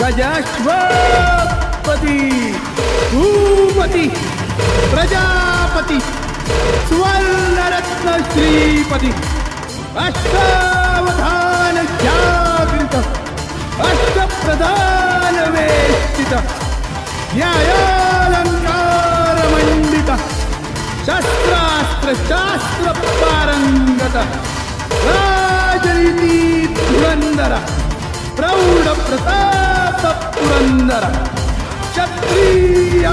गजाश्वपती, भूपती, प्रजापती, सुवर्णरत्न श्रीपती, अष्टावधान जागृत, अष्टप्रधान वेष्टित, न्यायालंकार मंडित, शस्त्रास्त्र शास्त्र पारंगत, राजनीती प्रताप पुरंदर. क्षत्रिय